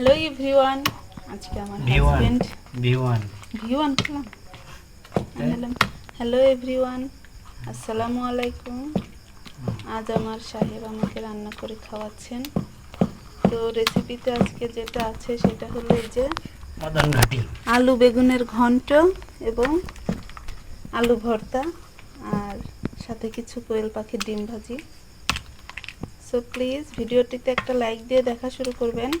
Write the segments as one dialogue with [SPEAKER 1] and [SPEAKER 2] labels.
[SPEAKER 1] Hello everyone আজকে আমার husband
[SPEAKER 2] V one
[SPEAKER 1] V one খেলাম হ্যালো এভরিওয়ান আসসালামু আলাইকুম আজ আমার সাহেব আমাকে রান্না করে খাওয়াচ্ছেন। তো রেসিপিতে আজকে যেটা আছে সেটা হলো এই যে আলু বেগুনের ঘন্ট এবং আলু ভর্তা আর সাথে কিছু কোয়েল পাখির ডিম ভাজি। সো প্লিজ ভিডিওটিতে একটা লাইক দিয়ে দেখা শুরু করবেন।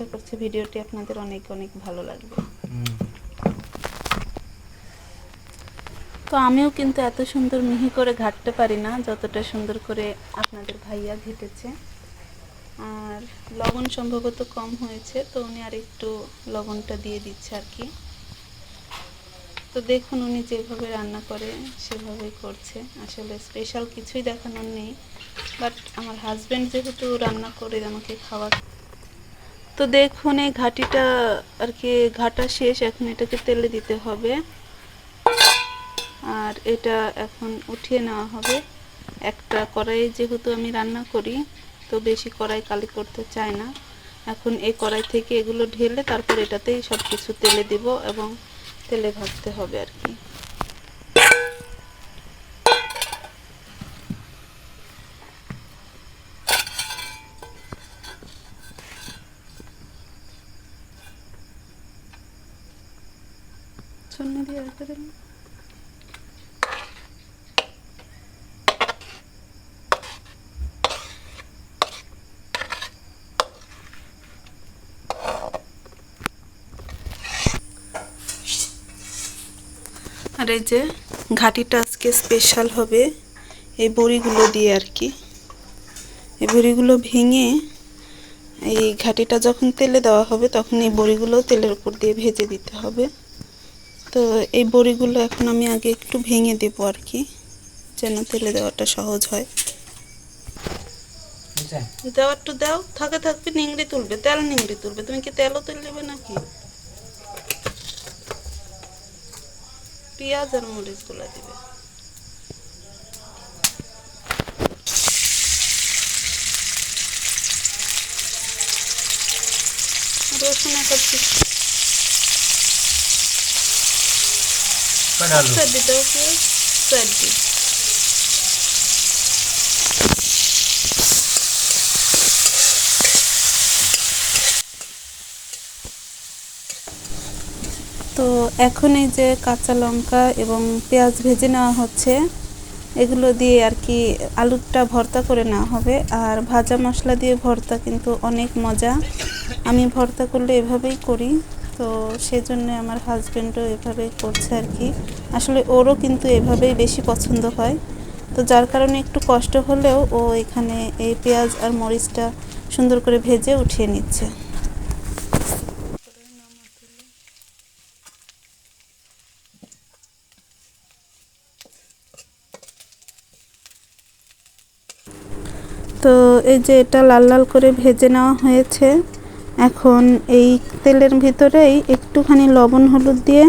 [SPEAKER 1] আশা করছি ভিডিওটি আপনাদের অনেক অনেক ভালো লাগবে। তো আমিও কিন্তু এত সুন্দর মিহি করে ঘাটতে পারি না, যতটা সুন্দর করে আপনাদের ভাইয়া ঘেটেছে। আর লবণ সম্ভবত কম হয়েছে, তো উনি আর একটু লবণটা দিয়ে দিচ্ছে আর কি। তো দেখুন উনি যেভাবে রান্না করে সেভাবেই করছে। আসলে স্পেশাল কিছুই দেখানোর নেই বাট আমার হাজব্যান্ড যেহেতু রান্না করে আমাকে খাওয়া তো দেখুন, এই ঘাটিটা আর কি, ঘাটা শেষ, এখন এটাকে তেলে দিতে হবে। আর এটা এখন উঠিয়ে নেওয়া হবে। একটা কড়াই যেহেতু আমি রান্না করি, তো বেশি কড়াই কালি করতে চাই না। এখন এই কড়াই থেকে এগুলো ঢেলে তারপর এটাতেই সব কিছু তেলে দেব এবং তেলে ভাজতে হবে আর কি। রেখে আর এই যে ঘাটিটা আজকে স্পেশাল হবে, এই বড়িগুলো দিয়ে আর কি। এই বড়িগুলো ভেঙে এই ঘাটিটা যখন তেলে দেওয়া হবে, তখন এই বড়িগুলো তেলের উপর দিয়ে ভেজে দিতে হবে। তো এই বড়িগুলো এখন আমি আগে একটু ভেঙে দেব আর কি যেন তেলে দেওয়াটা সহজ হয়।
[SPEAKER 2] দেওয়ার
[SPEAKER 1] দাও একটু দাও থাকে থাকবে নিংড়ি তুলবে তেল নিংড়ি তুলবে। তুমি কি তেলও তেল নেবে নাকি? পেঁয়াজ আর মরিচগুলা দিবে রসুন একটা হবে সাইড দিই তো এখন এই যে কাঁচা লঙ্কা এবং পেঁয়াজ ভেজে নেওয়া হচ্ছে এগুলো দিয়ে আর কি আলুটা ভর্তা করে নেওয়া হবে। আর ভাজা মশলা দিয়ে ভর্তা কিন্তু অনেক মজা। আমি ভর্তা করলে এভাবেই করি। তো সেজন্য আমার হাজব্যান্ডও এভাবেই করছে আর কি। আসলে ওরও কিন্তু এভাবেই বেশি পছন্দ হয়। তো যার কারণে একটু কষ্ট হলেও ও এখানে এই পেঁয়াজ আর মরিচটা সুন্দর করে ভেজে উঠিয়ে নিচ্ছে। তো এই যে এটা লাল লাল করে ভেজে নেওয়া হয়েছে। এখন এই তেলের ভিতরেই একটুখানি লবণ হলুদ দিয়ে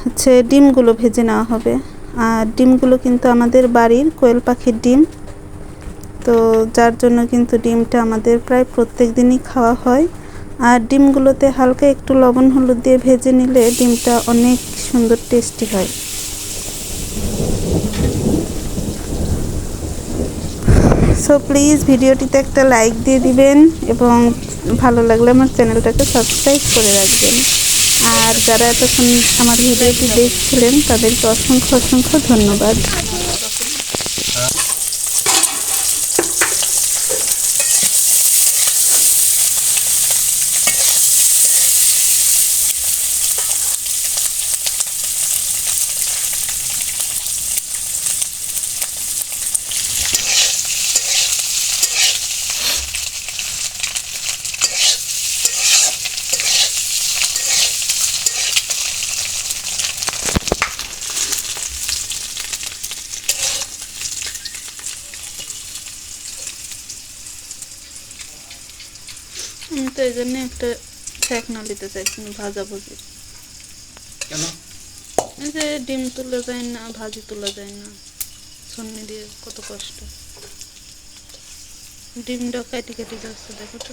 [SPEAKER 1] হচ্ছে ডিমগুলো ভেজে নেওয়া হবে। আর ডিমগুলো কিন্তু আমাদের বাড়ির কোয়েল পাখির ডিম। তো যার জন্য কিন্তু ডিমটা আমাদের প্রায় প্রত্যেক দিনই খাওয়া হয়। আর ডিমগুলোতে হালকা একটু লবণ হলুদ দিয়ে ভেজে নিলে ডিমটা অনেক সুন্দর টেস্টি হয়। সো প্লিজ ভিডিওটিতে একটা লাইক দিয়ে দিবেন এবং ভালো লাগলে আমার চ্যানেলটাকে সাবস্ক্রাইব করে রাখবেন। আর যারা এতক্ষণ আমার ভিডিওটি দেখছিলেন, তাদেরকে অসংখ্য অসংখ্য ধন্যবাদ আমি তো এই জন্য একটা ঠেকনা নিতে চাইছি না ভাজা ভুজি।
[SPEAKER 2] কেন?
[SPEAKER 1] এই যে ডিম তুলে যায় না ভাজি তুলে যায় না সন্নি দিয়ে কত কষ্ট। ডিমটা কেটে কেটে যাচ্ছে দেখো তো।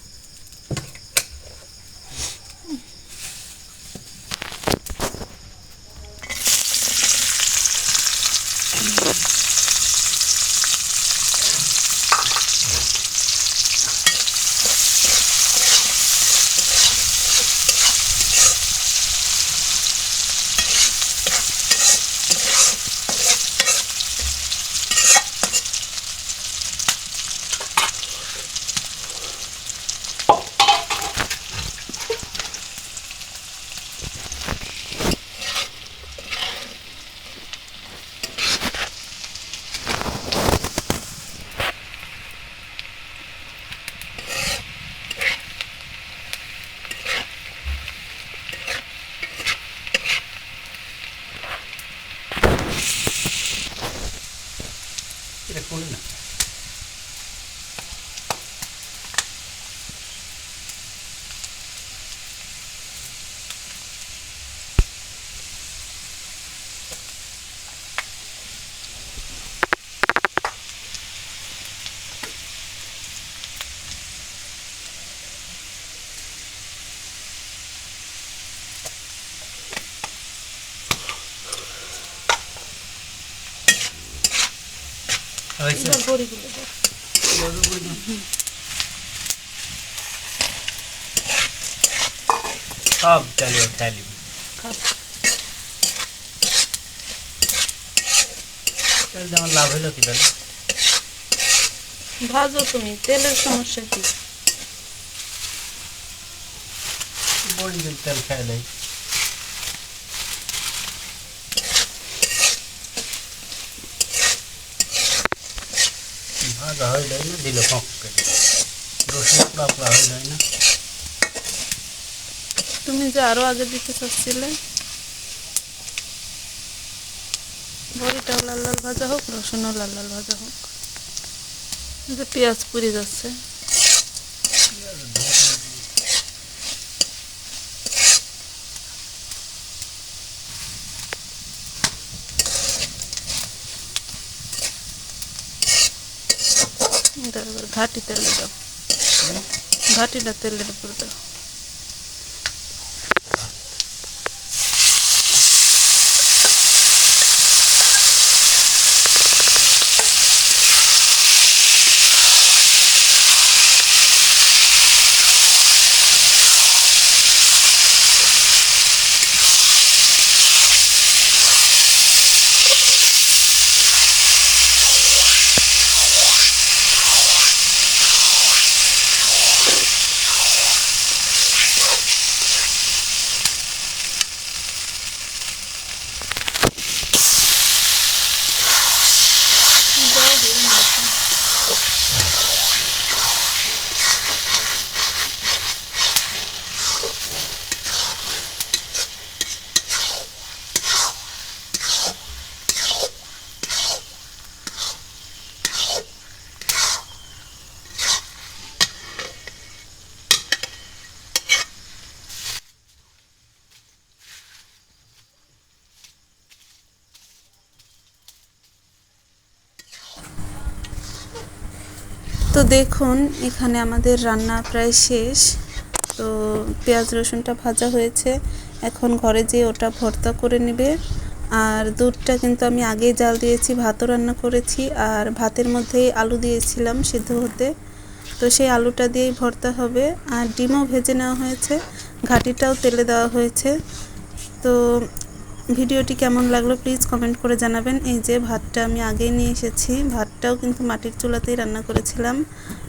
[SPEAKER 1] പോയില്ല হয়েছে।
[SPEAKER 2] সব চালিয়ে চালিয়ে তাহলে আমার লাভ হলো কি তাহলে
[SPEAKER 1] ভাজো তুমি তেলের সমস্যা কি?
[SPEAKER 2] বড়ি তেল খাই দেয় ভাজা হয়ে যায় না, দিলে ফক রসুন পোড়া পোড়া হয়ে যায় না।
[SPEAKER 1] তুমি যে আরও আগে দিতে চাচ্ছিলে, বড়িটাও লাল লাল ভাজা হোক, রসুনও লাল লাল ভাজা হোক। যে পেঁয়াজ পুড়ে যাচ্ছে। ঘাটি তেলে দাও। ঘাটিটা তেলের উপর দাও দিয়ে মাখো। তো দেখুন, এখানে আমাদের রান্না প্রায় শেষ। তো পেঁয়াজ, রসুনটা ভাজা হয়েছে। এখন ঘরে যেয়ে ওটা ভর্তা করে নেবে। আর দুধটা কিন্তু আমি আগেই জাল দিয়েছি, ভাতও রান্না করেছি। আর ভাতের মধ্যেই আলু দিয়েছিলাম সিদ্ধ হতে। তো সেই আলুটা দিয়েই ভর্তা হবে। আর ডিমও ভেজে নেওয়া হয়েছে। ঘাটিটাও তেলে দেওয়া হয়েছে। তো ভিডিওটি কেমন লাগল প্লিজ কমেন্ট করে জানাবেন। এই যে ভাতটা আমি আগেই নিয়ে এসেছি। ভাতটাও কিন্তু মাটির চুলাতেই রান্না করেছিলাম।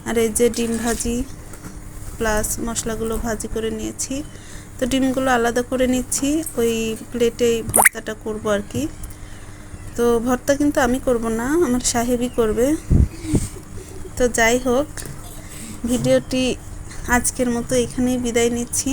[SPEAKER 1] আর এই যে ডিম ভাজি প্লাস মশলাগুলো ভাজি করে নিয়েছি। তো ডিমগুলো আলাদা করে নিচ্ছি। ওই প্লেটেই ভর্তাটা করব আর কি। তো ভর্তা কিন্তু আমি করব না, আমার সাহেবই করবে। তো যাই হোক, ভিডিওটি আজকের মতো এখানেই বিদায় নিচ্ছি।